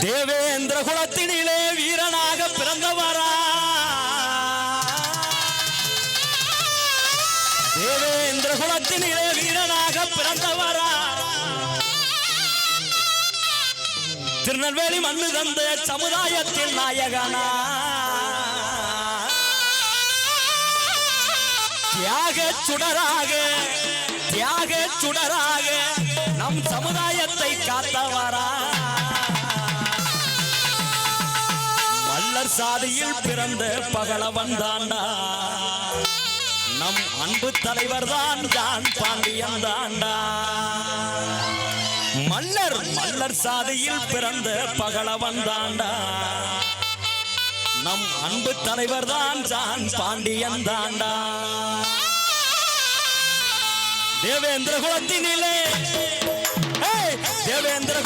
தேவேந்திர குலத்தினிலே வீரனாக பிறந்தவரா. தேவேந்திர குலத்தினிலே வீரனாக பிறந்தவரா. திருநெல்வேலி மண்ணு தந்த சமுதாயத்தின் நாயகனா. தியாக சுடராக தியாக சுடராக நம் சமுதாயத்தை காத்தவரா. மல்லர் சாதியில் பிறந்த பகலவன் தாண்டா நம் அன்பு தலைவர் தான் ஜான் பாண்டியன் தாண்டா. மல்லர் மல்லர் சாதியில் பிறந்த பகலவன் தாண்டா நம் அன்பு தலைவர் தான் ஜான் பாண்டியன் தாண்டா. தேவேந்திர குலத்தினிலே ஏய், தேவேந்திர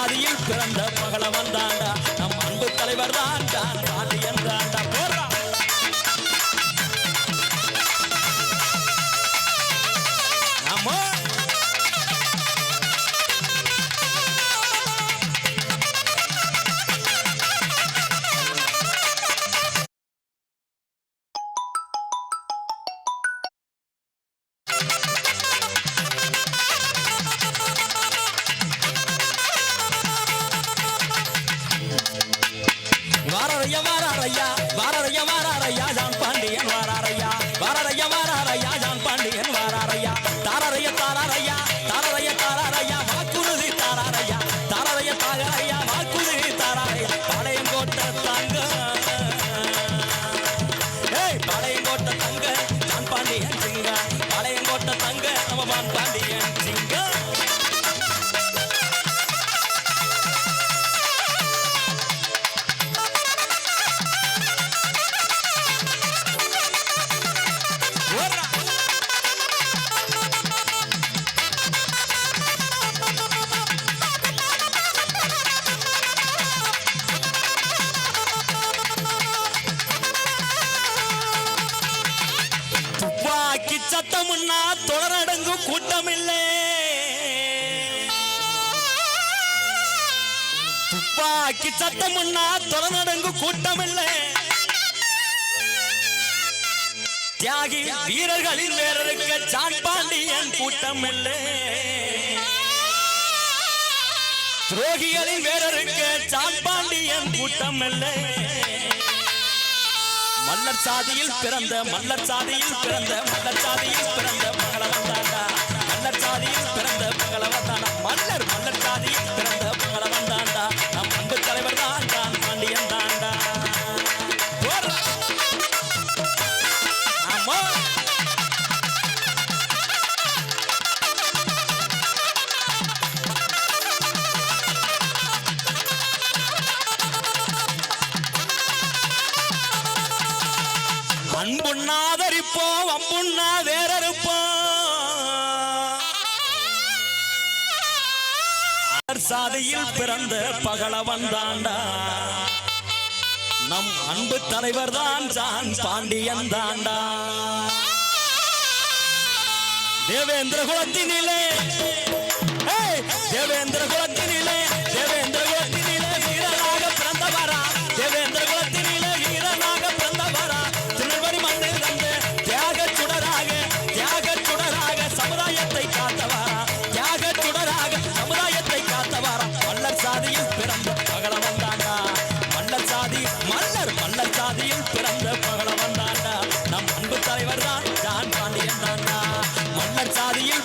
ஜாதியில் பிறந்த பகலவன் தாண்டா. நம் அன்பு தலைவர் தான். ஜான் ஜான் பாண்டியன் துப்பாக்கி சத்தமுன்னா தொடரடங்கு கூட்டமில்லை. துப்பாக்கி சத்தமுன்னா தொடரடங்கு கூட்டமில்லை. தியாகி வீரர்களின் வேறருக்க ஜான் பாண்டியன் கூட்டம் இல்லை துரோகிகளின் வேறருக்க ஜான் பாண்டியன் கூட்டம் இல்லை மல்லர் சாதியில் பிறந்த மல்லர் சாதியில் பிறந்த மல்லர் சாதியில் பிறந்த பகலவன் அன்புண்ணாதரிப்போம் அம்புண்ணா வேறறுப்போம். மலர் சாதியில் பிறந்த பகலவன் தாண்டா. நம் அன்பு தலைவர் தான் ஜான் பாண்டியன் தாண்டா. தேவேந்திர குலத்தினிலே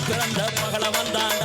பிறந்த மகள வந்தான்